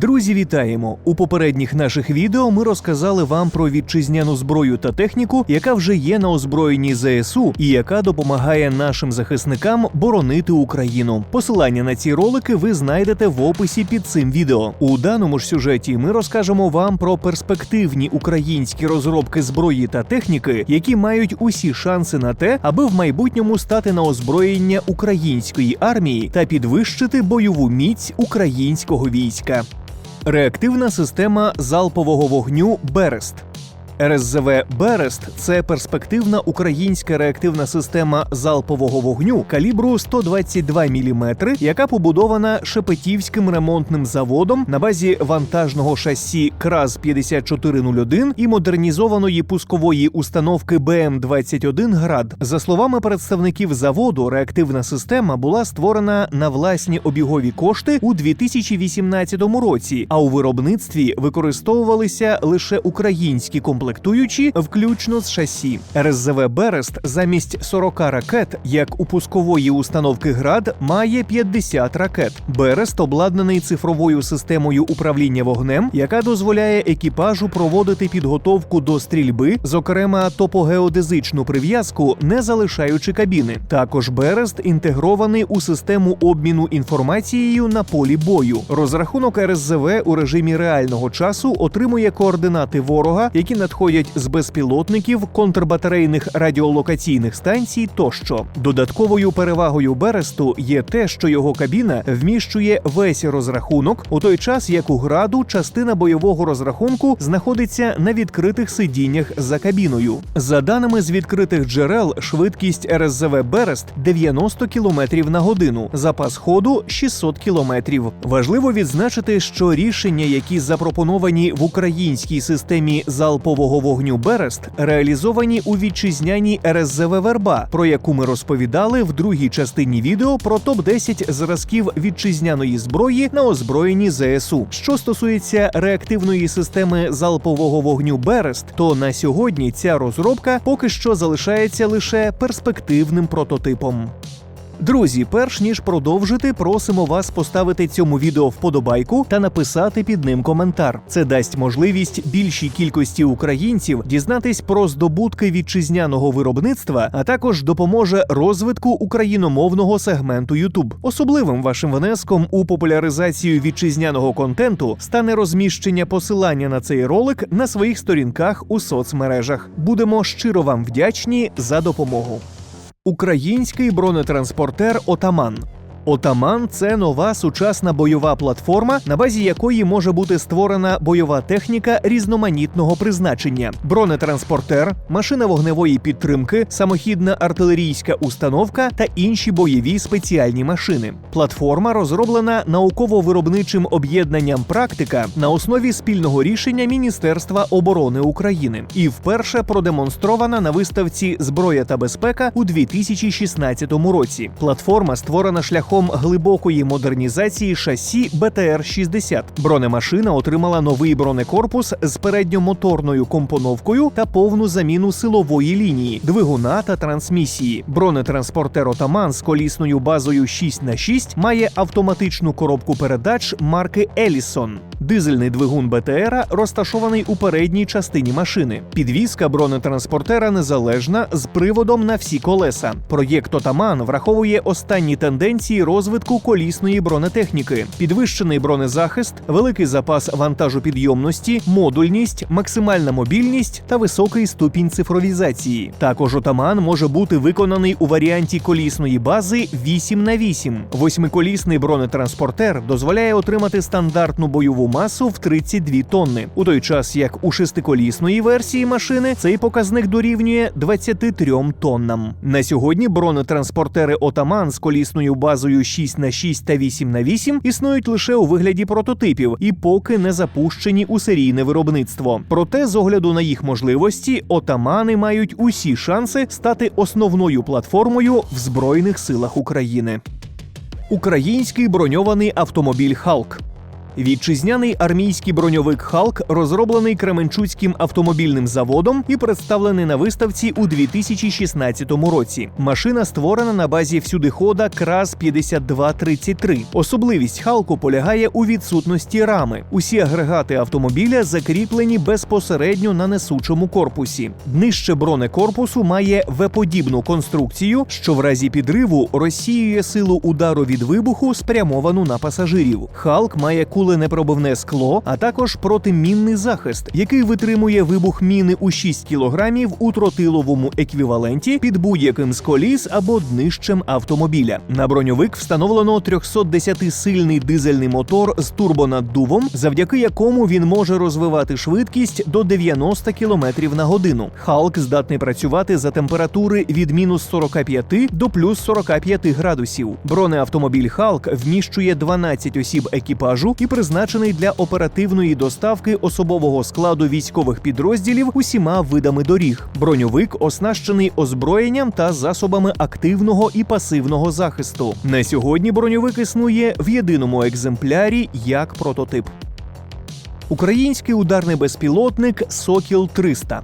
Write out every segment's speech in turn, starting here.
Друзі, вітаємо! У попередніх наших відео ми розказали вам про вітчизняну зброю та техніку, яка вже є на озброєнні ЗСУ і яка допомагає нашим захисникам боронити Україну. Посилання на ці ролики ви знайдете в описі під цим відео. У даному ж сюжеті ми розкажемо вам про перспективні українські розробки зброї та техніки, які мають усі шанси на те, аби в майбутньому стати на озброєння української армії та підвищити бойову міць українського війська. Реактивна система залпового вогню Берест. РСЗВ Берест це перспективна українська реактивна система залпового вогню калібру 122 мм, яка побудована Шепетівським ремонтним заводом на базі вантажного шасі КРАЗ 5401 і модернізованої пускової установки БМ-21 Град. За словами представників заводу, реактивна система була створена на власні обігові кошти у 2018 році, а у виробництві використовувалися лише українські комплектуючі, включно з шасі. РСЗВ Берест замість 40 ракет, як у пускової установки Град, має 50 ракет. Берест обладнаний цифровою системою управління вогнем, яка дозволяє екіпажу проводити підготовку до стрільби, зокрема топогеодезичну прив'язку, не залишаючи кабіни. Також Берест інтегрований у систему обміну інформацією на полі бою. Розрахунок РСЗВ у режимі реального часу отримує координати ворога, які надходять з безпілотників, контрбатарейних радіолокаційних станцій тощо. Додатковою перевагою Бересту є те, що його кабіна вміщує весь розрахунок, у той час як у граду частина бойового розрахунку знаходиться на відкритих сидіннях за кабіною. За даними з відкритих джерел, швидкість РСЗВ Берест 90 км на годину, запас ходу 600 км. Важливо відзначити, що рішення, які запропоновані в українській системі залпового вогню Берест, реалізовані у вітчизняній РСЗВ Верба, про яку ми розповідали в другій частині відео про топ 10 зразків вітчизняної зброї на озброєнні ЗСУ. Що стосується реактивної системи залпового вогню Берест, то на сьогодні ця розробка поки що залишається лише перспективним прототипом. Друзі, перш ніж продовжити, просимо вас поставити цьому відео вподобайку та написати під ним коментар. Це дасть можливість більшій кількості українців дізнатись про здобутки вітчизняного виробництва, а також допоможе розвитку україномовного сегменту YouTube. Особливим вашим внеском у популяризацію вітчизняного контенту стане розміщення посилання на цей ролик на своїх сторінках у соцмережах. Будемо щиро вам вдячні за допомогу. Український бронетранспортер Отаман. Отаман це нова сучасна бойова платформа, на базі якої може бути створена бойова техніка різноманітного призначення: бронетранспортер, машина вогневої підтримки, самохідна артилерійська установка та інші бойові спеціальні машини. Платформа розроблена науково-виробничим об'єднанням практика на основі спільного рішення Міністерства оборони України і вперше продемонстрована на виставці Зброя та безпека у 2016 році. Платформа створена шляхом глибокої модернізації шасі БТР-60. Бронемашина отримала новий бронекорпус з передньомоторною компоновкою та повну заміну силової лінії, двигуна та трансмісії. Бронетранспортер Отаман з колісною базою 6 х 6 має автоматичну коробку передач марки Елісон. Дизельний двигун БТРа розташований у передній частині машини. Підвізка бронетранспортера незалежна з приводом на всі колеса. Проєкт Отаман враховує останні тенденції розвитку колісної бронетехніки, підвищений бронезахист, великий запас вантажопідйомності, модульність, максимальна мобільність та високий ступінь цифровізації. Також отаман може бути виконаний у варіанті колісної бази 8 на 8 Восьмиколісний бронетранспортер дозволяє отримати стандартну бойову масу в 32 тонни, у той час як у шестиколісної версії машини цей показник дорівнює 23 тоннам. На сьогодні бронетранспортери Отаман з колісною базою 6 на 6 та 8 на 8 існують лише у вигляді прототипів і поки не запущені у серійне виробництво. Проте, з огляду на їх можливості, отамани мають усі шанси стати основною платформою в Збройних силах України. Український броньований автомобіль Халк. Вітчизняний армійський броньовик Халк розроблений Кременчуцьким автомобільним заводом і представлений на виставці у 2016 році. Машина створена на базі всюдихода КРАС 5233. Особливість Халку полягає у відсутності рами. Усі агрегати автомобіля закріплені безпосередньо на несучому корпусі. Днище бронекорпусу має В-подібну конструкцію, що в разі підриву розсіює силу удару від вибуху, спрямовану на пасажирів. Халк має куленепробивне скло, а також протимінний захист, який витримує вибух міни у 6 кілограмів у тротиловому еквіваленті під будь-яким з коліс або днищем автомобіля. На броньовик встановлено 310-сильний дизельний мотор з турбонаддувом, завдяки якому він може розвивати швидкість до 90 км на годину. Халк здатний працювати за температури від мінус 45 до плюс 45 градусів. Бронеавтомобіль Халк вміщує 12 осіб екіпажу і призначений для оперативної доставки особового складу військових підрозділів усіма видами доріг. Броньовик оснащений озброєнням та засобами активного і пасивного захисту. На сьогодні броньовик існує в єдиному екземплярі як прототип. Український ударний безпілотник Сокіл 300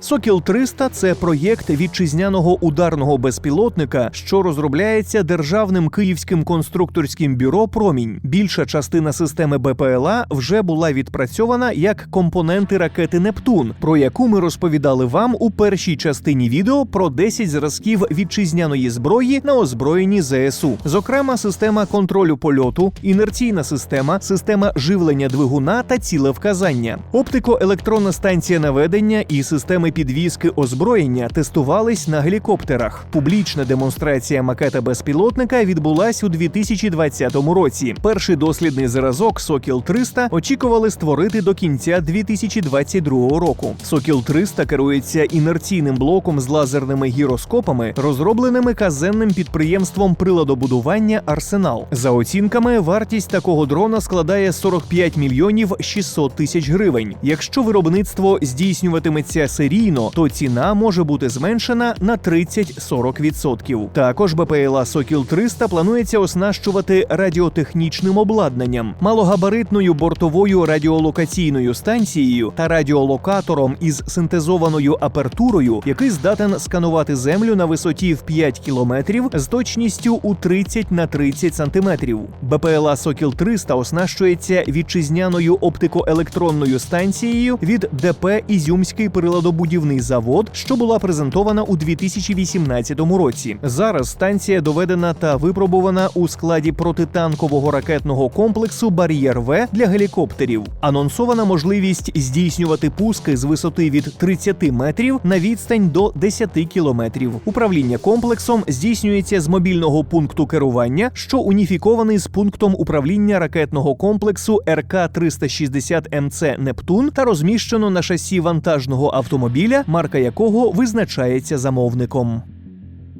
Сокіл 300 це проєкт вітчизняного ударного безпілотника, що розробляється державним київським конструкторським бюро Промінь. Більша частина системи БПЛА вже була відпрацьована як компоненти ракети Нептун, про яку ми розповідали вам у першій частині відео про 10 зразків вітчизняної зброї на озброєнні ЗСУ. Зокрема, система контролю польоту, інерційна система, система живлення двигуна та цілевказання, оптико-електронна станція наведення і системи підвізки озброєння тестувались на гелікоптерах. Публічна демонстрація макета безпілотника відбулась у 2020 році. Перший дослідний зразок Сокіл 300 очікували створити до кінця 2022 року. Сокіл 300 керується інерційним блоком з лазерними гіроскопами, розробленими казенним підприємством приладобудування Арсенал. За оцінками, вартість такого дрона складає 45 мільйонів 600 тисяч гривень. Якщо виробництво здійснюватиметься серійно, то ціна може бути зменшена на 30-40%. Також БПЛА Сокіл 300 планується оснащувати радіотехнічним обладнанням, малогабаритною бортовою радіолокаційною станцією та радіолокатором із синтезованою апертурою, який здатен сканувати землю на висоті в 5 кілометрів з точністю у 30 на 30 сантиметрів. БПЛА Сокіл 300 оснащується вітчизняною оптико-електронною станцією від ДП Ізюмський приладобудівний завод, що була презентована у 2018 році. Зараз станція доведена та випробувана у складі протитанкового ракетного комплексу Бар'єр В для гелікоптерів. Анонсована можливість здійснювати пуски з висоти від 30 метрів на відстань до 10 кілометрів. Управління комплексом здійснюється з мобільного пункту керування, що уніфікований з пунктом управління ракетного комплексу РК 360 МЦ Нептун та розміщено на шасі вантажного автомобіля, марка якого визначається замовником.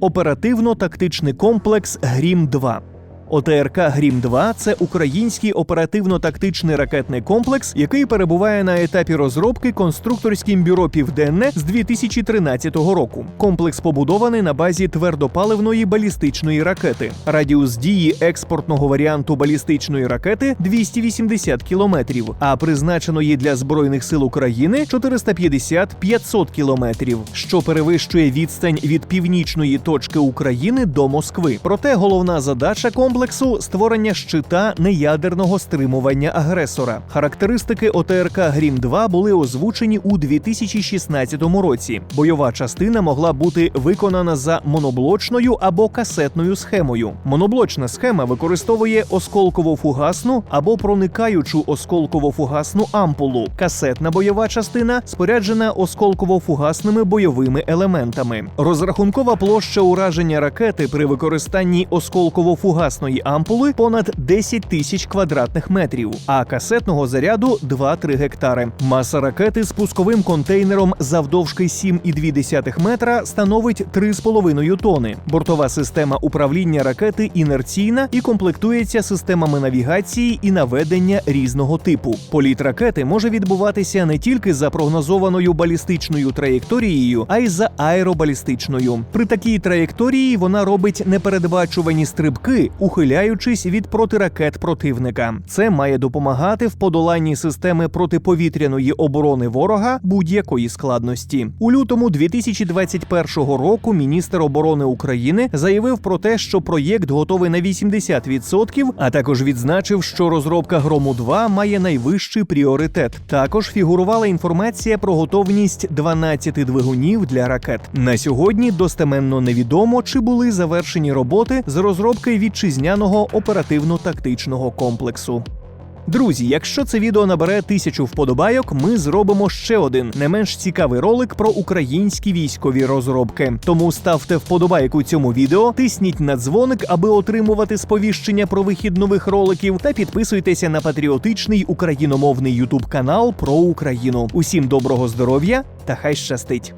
Оперативно-тактичний комплекс Грім 2 ОТРК Грім 2 це український оперативно-тактичний ракетний комплекс, який перебуває на етапі розробки конструкторським бюро Південне з 2013 року. Комплекс побудований на базі твердопаливної балістичної ракети. Радіус дії експортного варіанту балістичної ракети 280 кілометрів, а призначеної для збройних сил України 450-500 кілометрів, що перевищує відстань від північної точки України до Москви. Проте головна задача комплексу комплексу створення щита неядерного стримування агресора. Характеристики ОТРК Грім 2 були озвучені у 2016 році. Бойова частина могла бути виконана за моноблочною або касетною схемою. Моноблочна схема використовує осколково-фугасну або проникаючу осколково-фугасну ампулу. Касетна бойова частина споряджена осколково-фугасними бойовими елементами. Розрахункова площа ураження ракети при використанні осколково-фугасної ампули понад 10 тисяч квадратних метрів, а касетного заряду 2-3 гектари. Маса ракети з пусковим контейнером завдовжки 7,2 метра становить 3,5 тони. Бортова система управління ракети інерційна і комплектується системами навігації і наведення різного типу. Політ ракети може відбуватися не тільки за прогнозованою балістичною траєкторією, а й за аеробалістичною. При такій траєкторії вона робить непередбачувані стрибки, ухиляючись від протиракет противника. Це має допомагати в подоланні системи протиповітряної оборони ворога будь-якої складності. У лютому 2021 року міністр оборони України заявив про те, що проєкт готовий на 80%, а також відзначив, що розробка грому 2 має найвищий пріоритет. Також фігурувала інформація про готовність 12 двигунів для ракет. На сьогодні достеменно невідомо, чи були завершені роботи з розробки вітчизняного оперативно-тактичного комплексу. Друзі, якщо це відео набере тисячу вподобайок, ми зробимо ще один не менш цікавий ролик про українські військові розробки. Тому ставте вподобайку цьому відео, тисніть на дзвоник, аби отримувати сповіщення про вихід нових роликів, та підписуйтеся на патріотичний україномовний ютуб канал про Україну. Усім доброго здоров'я та хай щастить!